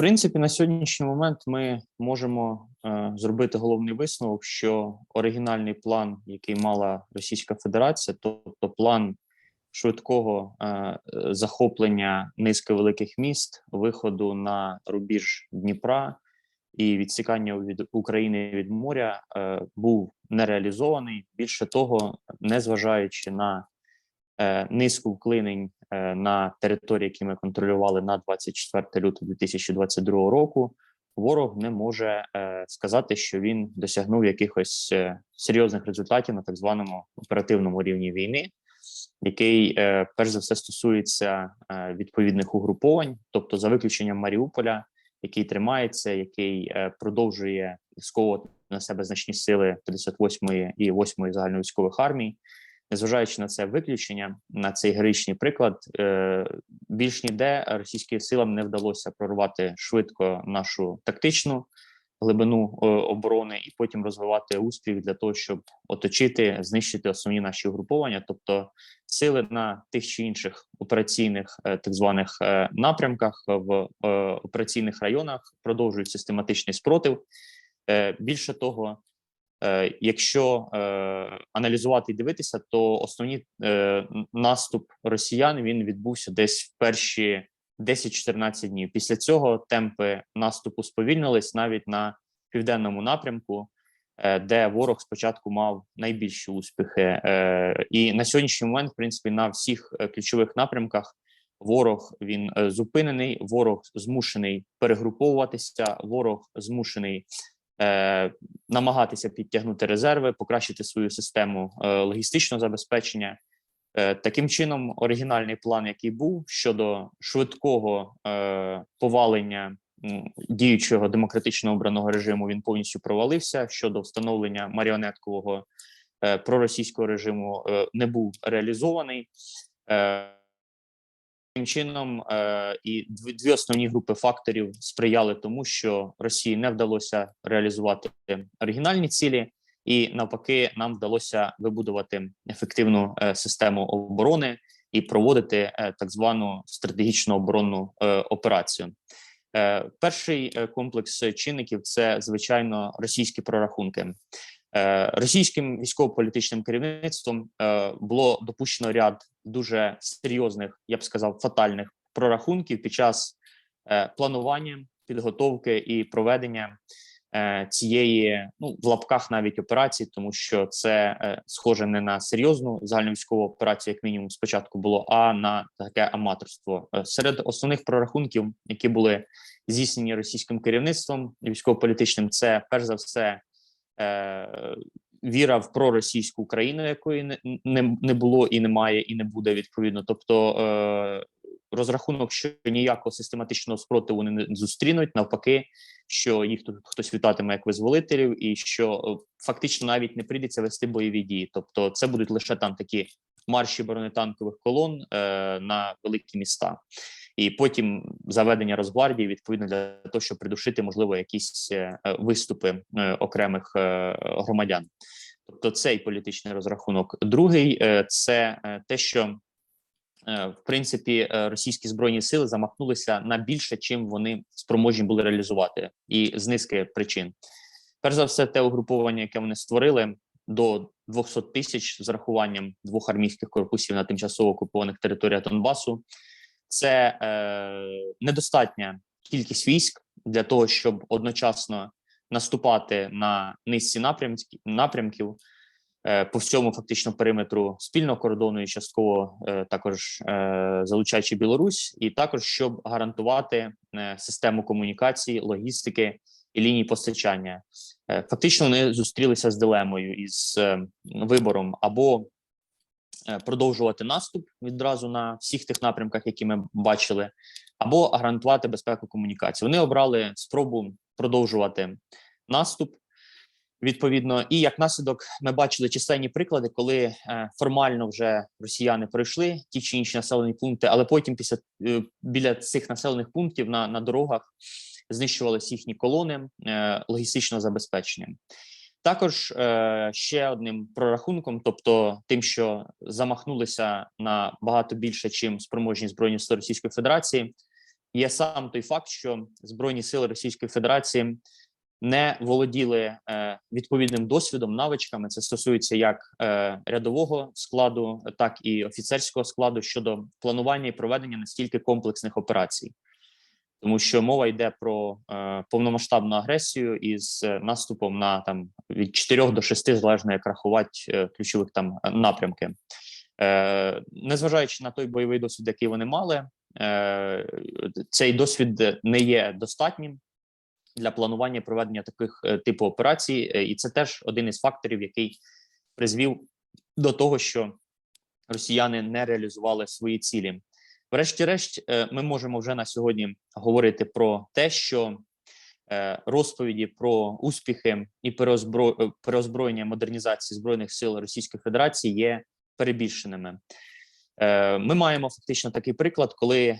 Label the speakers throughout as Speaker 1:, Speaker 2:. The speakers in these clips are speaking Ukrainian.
Speaker 1: принципі, на сьогоднішній момент ми можемо е, зробити головний висновок, що оригінальний план, який мала Російська Федерація, тобто план швидкого е, захоплення низки великих міст, виходу на рубіж Дніпра і відсікання від України від моря, е, був нереалізований. Більше того, незважаючи на е, низку вклинень на території, які ми контролювали на 24 лютого 2022 року, ворог не може е, сказати, що він досягнув якихось е, серйозних результатів на так званому оперативному рівні війни, який е, перш за все стосується е, відповідних угруповань, тобто за виключенням Маріуполя, який тримається, який е, продовжує сковувати на себе значні сили 58-ї і 8-ї загальновійськових армій. Незважаючи на це виключення, на цей героїчний приклад, е, більш ніде російським силам не вдалося прорвати швидко нашу тактичну глибину е, оборони і потім розвивати успіх для того, щоб оточити, знищити основні наші угруповання, тобто сили на тих чи інших операційних е, так званих напрямках в операційних районах продовжують систематичний спротив. Більше того, Якщо е, аналізувати і дивитися, то основні е, наступ росіян він відбувся десь в перші 10-14 днів. Після цього темпи наступу сповільнились навіть на південному напрямку, е, де ворог спочатку мав найбільші успіхи. Е, І на сьогоднішній момент, в принципі, на всіх е, ключових напрямках ворог він е, зупинений, ворог змушений перегруповуватися, ворог змушений е, намагатися підтягнути резерви, покращити свою систему е, логістичного забезпечення. Е, таким чином, оригінальний план, який був щодо швидкого повалення діючого демократично обраного режиму, він повністю провалився. Щодо встановлення маріонеткового проросійського режиму не був реалізований. Таким чином, е, і дві, дві основні групи факторів сприяли тому, що Росії не вдалося реалізувати оригінальні цілі, і навпаки, нам вдалося вибудувати ефективну е, систему оборони і проводити е, так звану стратегічну оборонну е, операцію. Е, перший е, комплекс чинників це звичайно російські прорахунки. Е, Російським військово-політичним керівництвом е, було допущено ряд дуже серйозних, я б сказав, фатальних прорахунків під час е, планування, підготовки і проведення цієї, ну в лапках навіть операції, тому що це схоже не на серйозну загальновійськову операцію, як мінімум, спочатку було, а на таке аматорство. Серед основних прорахунків, які були здійснені російським керівництвом військово-політичним, це перш за все е, віра в проросійську Україну, якої не, не, не було і немає, і не буде відповідно. Тобто е, розрахунок, що ніякого систематичного спротиву не зустрінуть, навпаки, що їх тут хтось вітатиме як визволителів, і що е, фактично навіть не прийдеться вести бойові дії. Тобто, це будуть лише там такі марші бронетанкових колон е, на великі міста. І потім заведення Росгвардії відповідно для того, щоб придушити, можливо, якісь е, е, виступи е, окремих громадян. Тобто цей політичний розрахунок. Другий це те, що в принципі російські збройні сили замахнулися на більше, чим вони спроможні були реалізувати, і з низки причин. Перш за все, те угруповання, яке вони створили до 200 тисяч з рахуванням двох армійських корпусів на тимчасово окупованих територіях Донбасу, це е, недостатня кількість військ для того, щоб одночасно наступати на низці напрямків, напрямків е, по всьому фактично периметру спільного кордону і частково е, також е, залучаючи Білорусь, і також щоб гарантувати е, систему комунікації, логістики і ліній постачання. Е, фактично, вони зустрілися з дилемою із е, вибором або продовжувати наступ відразу на всіх тих напрямках, які ми бачили, або гарантувати безпеку комунікації. Вони обрали спробу продовжувати наступ. Відповідно, і як наслідок, ми бачили численні приклади, коли е, формально вже росіяни пройшли ті чи інші населені пункти, але потім після е, біля цих населених пунктів на, на дорогах знищувалися їхні колони е, логістичного забезпечення. Також е, ще одним прорахунком, тобто тим, що замахнулися на багато більше, чим спроможні збройні сили Російської Федерації, є сам той факт, що збройні сили Російської Федерації не володіли е, відповідним досвідом, навичками. Це стосується як е, рядового складу, так і офіцерського складу щодо планування і проведення настільки комплексних операцій, тому що мова йде про е, повномасштабну агресію із е, наступом на там від 4 до 6, залежно як рахувати е, ключових там напрямки. Е, незважаючи на той бойовий досвід, який вони мали, е, цей досвід не є достатнім для планування проведення таких е, типу операцій, е, і це теж один із факторів, який призвів до того, що росіяни не реалізували свої цілі. Врешті-решт, е, ми можемо вже на сьогодні говорити про те, що е, розповіді про успіхи і е, переозброєння модернізації збройних сил Російської Федерації є перебільшеними. Ми маємо фактично такий приклад, коли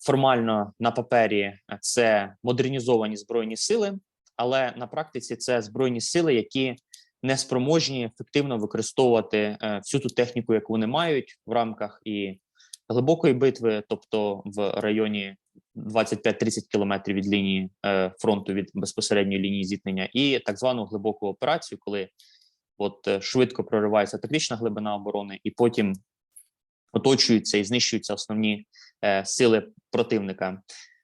Speaker 1: формально на папері це модернізовані збройні сили, але на практиці це збройні сили, які не спроможні ефективно використовувати всю ту техніку, яку вони мають в рамках і глибокої битви, тобто в районі 25-30 кілометрів від лінії е, фронту від безпосередньої лінії зіткнення, і так звану глибоку операцію, коли от е, швидко проривається тактична глибина оборони, і потім оточуються і знищуються основні е, сили противника.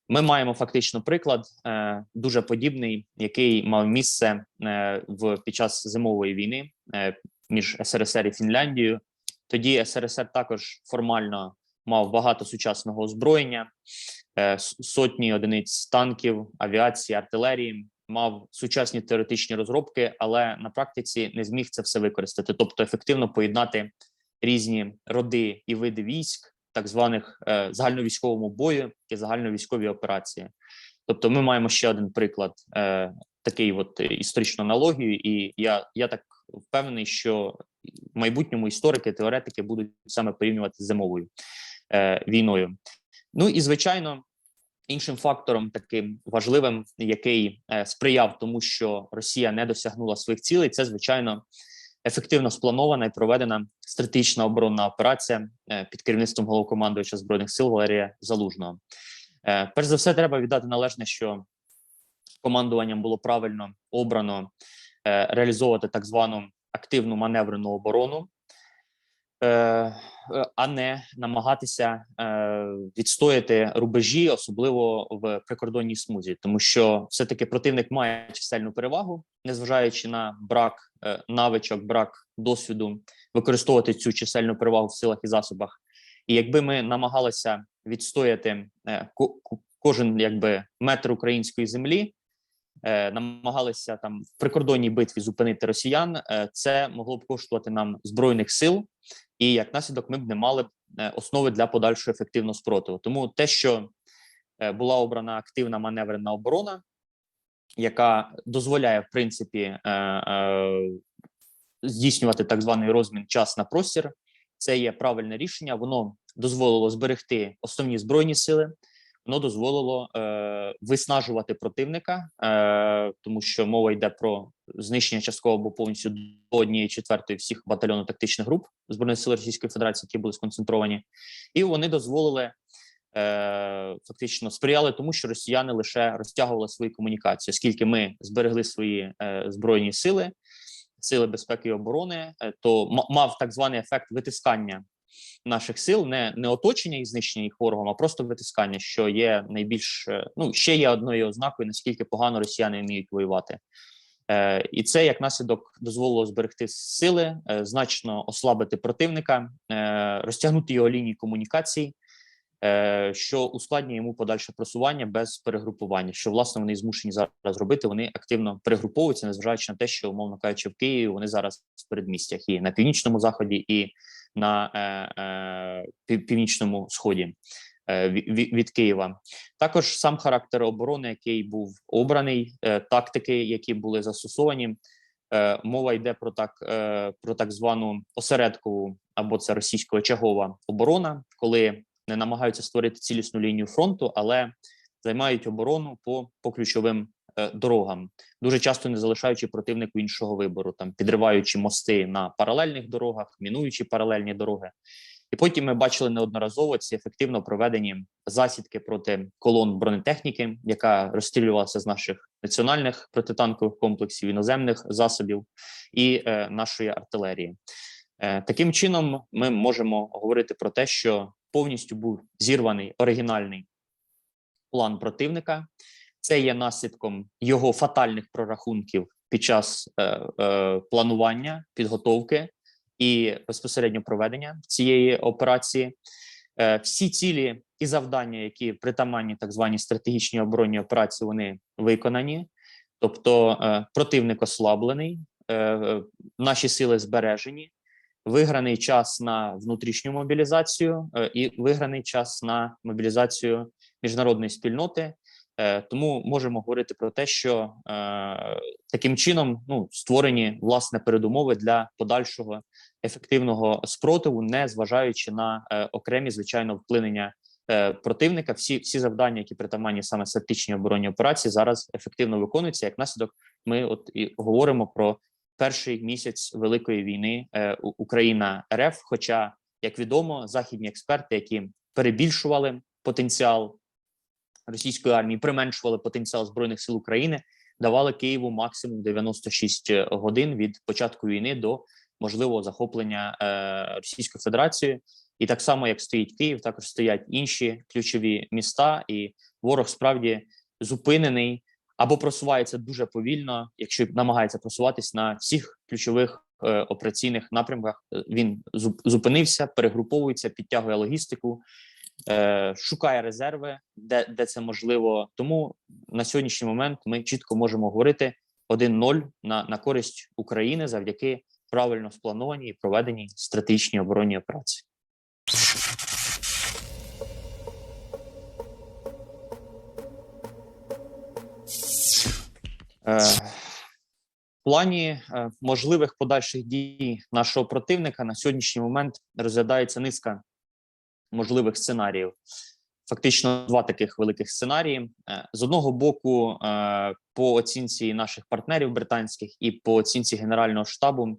Speaker 1: Ми маємо фактично приклад е, дуже подібний, який мав місце е, в під час зимової війни е, між СРСР і Фінляндією. Тоді СРСР також формально мав багато сучасного озброєння, е, сотні одиниць танків, авіації, артилерії, мав сучасні теоретичні розробки, але на практиці не зміг це все використати, тобто ефективно поєднати різні роди і види військ, так званих е, загальновійськовому бою і загальновійськові операції. Тобто, ми маємо ще один приклад е, такий, от історичну аналогію, і я, я так впевнений, що в майбутньому історики, теоретики будуть саме порівнювати з зимовою війною. Ну і звичайно, іншим фактором таким важливим, який е, сприяв тому, що Росія не досягнула своїх цілей, це звичайно ефективно спланована і проведена стратегічна оборонна операція е, під керівництвом головкомандувача збройних сил Валерія Залужного. Е, Перш за все, треба віддати належне, що командуванням було правильно обрано е, реалізовувати так звану активну маневрену оборону, е, е, а не намагатися е, відстояти рубежі, особливо в прикордонній смузі, тому що все-таки противник має чисельну перевагу, незважаючи на брак е, навичок, брак досвіду використовувати цю чисельну перевагу в силах і засобах. І якби ми намагалися відстояти е, ко- ко- кожен якби метр української землі, е, намагалися там в прикордонній битві зупинити росіян, е, це могло б коштувати нам збройних сил, і як наслідок ми б не мали е, основи для подальшого ефективного спротиву. Тому те, що е, була обрана активна маневрена оборона, яка дозволяє в принципі е, здійснювати так званий розмін час на простір, це є правильне рішення. Воно дозволило зберегти основні збройні сили. Воно дозволило е, виснажувати противника, е, тому що мова йде про знищення частково або повністю до однієї четвертої всіх батальйонно-тактичних груп збройних сил Російської Федерації, які були сконцентровані, і вони дозволили е, фактично сприяли тому, що росіяни лише розтягували свої комунікації, оскільки ми зберегли свої е, збройні сили, сили безпеки і оборони, е, то ма- мав так званий ефект витискання наших сил, не, не оточення і знищення їх ворогом, а просто витискання, що є найбільш е, ну ще є одною ознакою, наскільки погано росіяни вміють воювати. Е, і це як наслідок дозволило зберегти сили, е, значно ослабити противника, е, розтягнути його лінії комунікацій, е, що ускладнює йому подальше просування без перегрупування. Що власне вони змушені зараз робити. Вони активно перегруповуються, незважаючи на те, що умовно кажучи, в Києві вони зараз в передмістях і на північному заході, і на е, е, північному сході е, ві- ві- від Києва. Також сам характер оборони, який був обраний, е, тактики, які були застосовані. Е, мова йде про так, е, про так звану осередкову або це російсько-очагова оборона, коли не намагаються створити цілісну лінію фронту, але займають оборону по, по ключовим дорогам, дуже часто не залишаючи противнику іншого вибору, там підриваючи мости на паралельних дорогах, мінуючи паралельні дороги. І потім ми бачили неодноразово ці ефективно проведені засідки проти колон бронетехніки, яка розстрілювалася з наших національних протитанкових комплексів, іноземних засобів і е, нашої артилерії. Е, таким чином, ми можемо говорити про те, що повністю був зірваний оригінальний план противника. Це є наслідком його фатальних прорахунків під час е, е, планування, підготовки і безпосередньо проведення цієї операції. Е, всі цілі і завдання, які притаманні так званій стратегічній оборонній операції, вони виконані. Тобто, е, противник ослаблений, е, е, наші сили збережені, виграний час на внутрішню мобілізацію е, і виграний час на мобілізацію міжнародної спільноти. Е, Тому можемо говорити про те, що е, таким чином ну, створені власне передумови для подальшого ефективного спротиву, не зважаючи на е, окремі звичайно вплинення противника. Всі всі завдання, які притаманні саме стратегічній оборонній операції, зараз ефективно виконуються. Як наслідок, ми от і говоримо про перший місяць великої війни е, Україна РФ. Хоча, як відомо, західні експерти, які перебільшували потенціал російської армії, применшували потенціал збройних сил України, давали Києву максимум 96 годин від початку війни до можливого захоплення е, Російською Федерацією. І так само, як стоїть Київ, також стоять інші ключові міста, і ворог справді зупинений або просувається дуже повільно, якщо намагається просуватись на всіх ключових е, операційних напрямках. Е, Він зупинився, перегруповується, підтягує логістику, е, шукає резерви, де, де це можливо. Тому на сьогоднішній момент ми чітко можемо говорити 1-0 на, на користь України завдяки правильно спланованій і проведеній стратегічній оборонній операції. Е, в плані е, можливих подальших дій нашого противника на сьогоднішній момент розглядається низка можливих сценаріїв. Фактично, два таких великих сценарії. Е, З одного боку, е, по оцінці наших партнерів британських і по оцінці Генерального штабу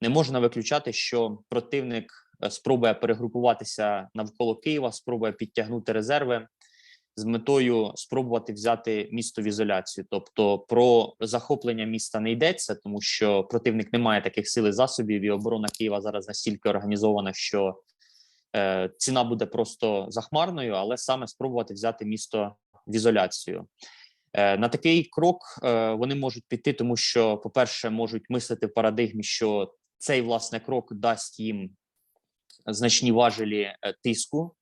Speaker 1: не можна виключати, що противник е, спробує перегрупуватися навколо Києва, спробує підтягнути резерви з метою спробувати взяти місто в ізоляцію. Тобто про захоплення міста не йдеться, тому що противник не має таких сил і засобів, і оборона Києва зараз настільки організована, що ціна буде просто захмарною, але саме спробувати взяти місто в ізоляцію. Е, на такий крок е, вони можуть піти, тому що, по-перше, можуть мислити в парадигмі, що цей власне крок дасть їм значні важелі е, тиску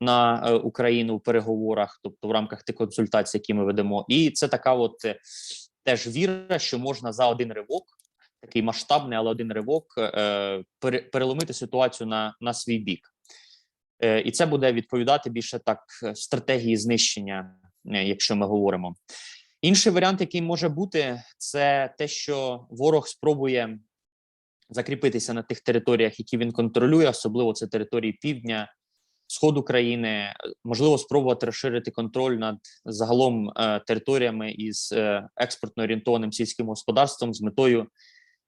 Speaker 1: на е, Україну в переговорах, тобто в рамках тих консультацій, які ми ведемо, і це така, от е, теж віра, що можна за один ривок, такий масштабний, але один ривок, е, переломити ситуацію на, на свій бік. Е, І це буде відповідати більше так е, стратегії знищення, е, якщо ми говоримо. Інший варіант, який може бути, це те, що ворог спробує закріпитися на тих територіях, які він контролює, особливо це території півдня, сходу країни, можливо, спробувати розширити контроль над загалом е, територіями із е, експортно орієнтованим сільським господарством з метою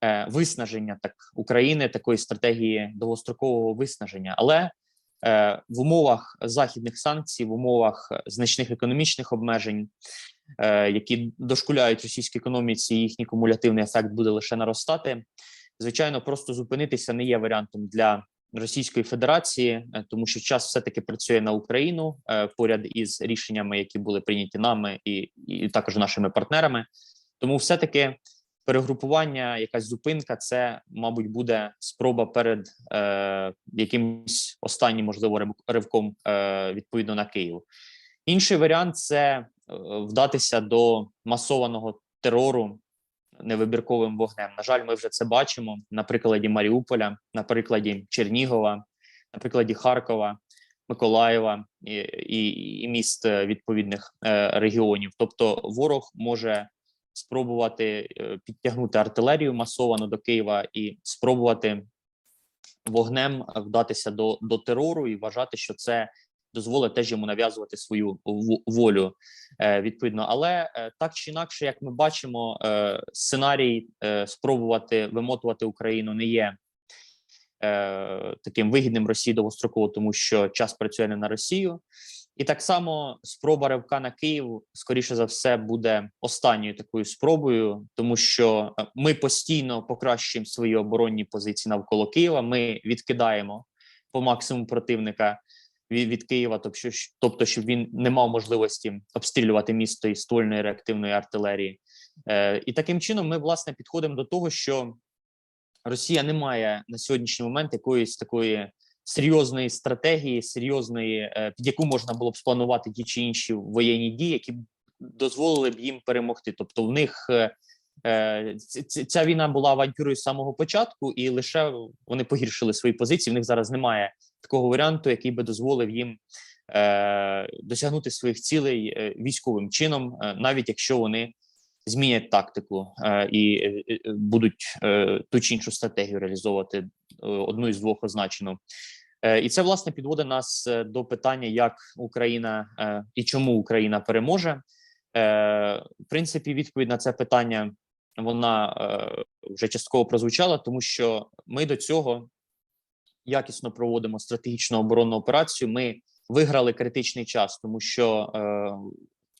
Speaker 1: е, виснаження так України, такої стратегії довгострокового виснаження. Але в умовах західних санкцій, в умовах е, значних економічних обмежень, е, які дошкуляють російській економіці, їхній кумулятивний ефект буде лише наростати. Звичайно, просто зупинитися не є варіантом для Російської Федерації, е, тому що час все таки працює на Україну е, поряд із рішеннями, які були прийняті нами і, і також нашими партнерами. Тому все таки перегрупування, якась зупинка, це мабуть буде спроба перед е, якимось останнім, можливо, рив- ривком е, відповідно на Київ. Інший варіант це е, вдатися до масованого терору невибірковим вогнем. На жаль, ми вже це бачимо на прикладі Маріуполя, на прикладі Чернігова, на прикладі Харкова, Миколаєва і, і, і міст е, відповідних е, регіонів. Тобто, ворог може спробувати е, підтягнути артилерію масовано до Києва і спробувати вогнем вдатися до, до терору і вважати, що це дозволить теж йому нав'язувати свою волю е, відповідно. Але е, так чи інакше, як ми бачимо, е, сценарій е, спробувати вимотувати Україну не є е, таким вигідним Росії довгостроково, тому що час працює не на Росію. І так само спроба ривка на Київ, скоріше за все, буде останньою такою спробою, тому що е, ми постійно покращуємо свої оборонні позиції навколо Києва. Ми відкидаємо по максимуму противника від, від Києва, тобто, тобто, щоб він не мав можливості обстрілювати місто із ствольної реактивної артилерії. Е, і таким чином ми власне підходимо до того, що Росія не має на сьогоднішній момент якоїсь такої серйозної стратегії, серйозної, е, під яку можна було б спланувати ті чи інші воєнні дії, які б дозволили б їм перемогти. Тобто, в них е, е, ця війна була авантюрою з самого початку, і лише вони погіршили свої позиції. В них зараз немає такого варіанту, який би дозволив їм досягнути своїх цілей військовим чином, навіть якщо вони змінять тактику е, і е, е, будуть ту чи іншу стратегію реалізовувати одну із двох означену. Е, І це власне підводить нас до питання, як Україна і чому Україна переможе. В принципі, відповідь на це питання вона вже частково прозвучала, тому що ми до цього якісно проводимо стратегічну оборонну операцію. Ми виграли критичний час, тому що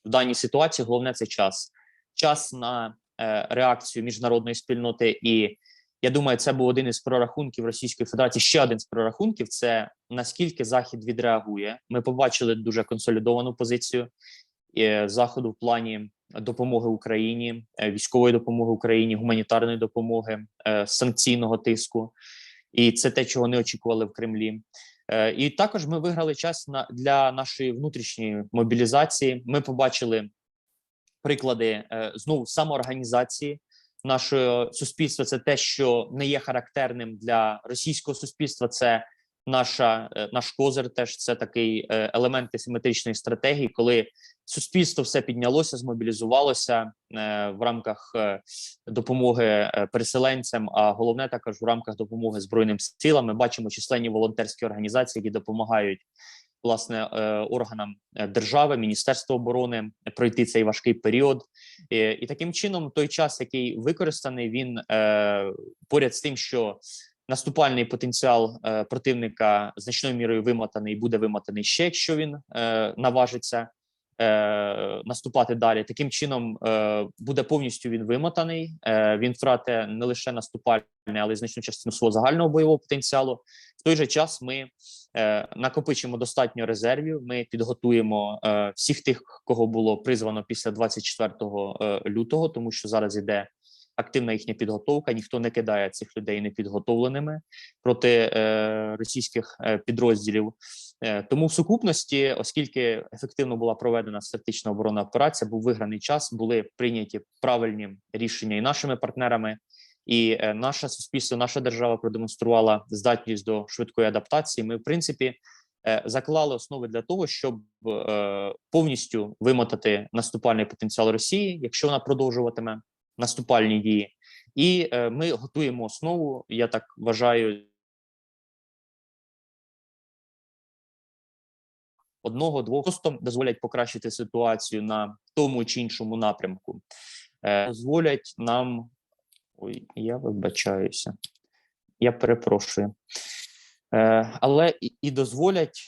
Speaker 1: в даній ситуації головне це час. Час на е, реакцію міжнародної спільноти, і я думаю, це був один із прорахунків Російської Федерації. Ще один з прорахунків це наскільки Захід відреагує. Ми побачили дуже консолідовану позицію е, заходу в плані допомоги Україні, е, військової допомоги Україні, гуманітарної допомоги, санкційного тиску, і це те, чого не очікували в Кремлі. І також ми виграли час на для нашої внутрішньої мобілізації. Ми побачили приклади е, знову самоорганізації нашого суспільства. Це те, що не є характерним для російського суспільства. Це наша е, наш козир. Теж це такий е, елемент симетричної стратегії, коли суспільство все піднялося, змобілізувалося в рамках допомоги переселенцям. А головне також в рамках допомоги збройним силам. Ми бачимо численні волонтерські організації, які допомагають власне е, органам е, держави, Міністерства оборони пройти цей важкий період. І, таким чином, той час, який використаний, він е, поряд з тим, що наступальний потенціал е, противника значною мірою вимотаний, буде вимотаний ще, якщо він е, наважиться. Е, наступати далі таким чином е, буде повністю він вимотаний. Е, він втратить не лише наступальне, але й значну частину свого загального бойового потенціалу. В той же час ми е, накопичимо достатньо резервів. Ми підготуємо е, всіх тих, кого було призвано після 24 е, лютого, тому що зараз іде активна їхня підготовка. Ніхто не кидає цих людей непідготовленими проти е, російських е, підрозділів. Е, тому в сукупності, оскільки ефективно була проведена стратегічна оборонна операція, був виграний час, були прийняті правильні рішення і нашими партнерами. І е, наше суспільство, наша держава продемонструвала здатність до швидкої адаптації. Ми, в принципі, е, заклали основи для того, щоб повністю вимотати наступальний потенціал Росії, якщо вона продовжуватиме наступальні дії, і е, ми готуємо основу. Я так вважаю. Одного двох просто дозволять покращити ситуацію на тому чи іншому напрямку, е, дозволять нам Ой, я вибачаюся. Я перепрошую. Е, але і дозволять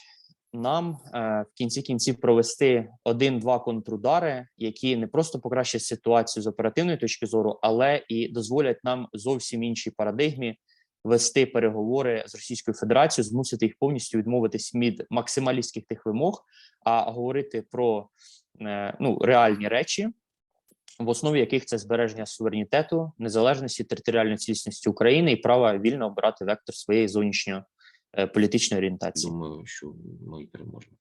Speaker 1: нам е, в кінці кінців провести один-два контрудари, які не просто покращать ситуацію з оперативної точки зору, але і дозволять нам зовсім іншій парадигмі вести переговори з Російською Федерацією, змусити їх повністю відмовитись від максималістських тих вимог, а говорити про е, ну, реальні речі в основі яких це збереження суверенітету, незалежності, територіальної цілісності України і права вільно обирати вектор своєї зовнішньої політичної орієнтації.
Speaker 2: Думаю, що ми переможемо.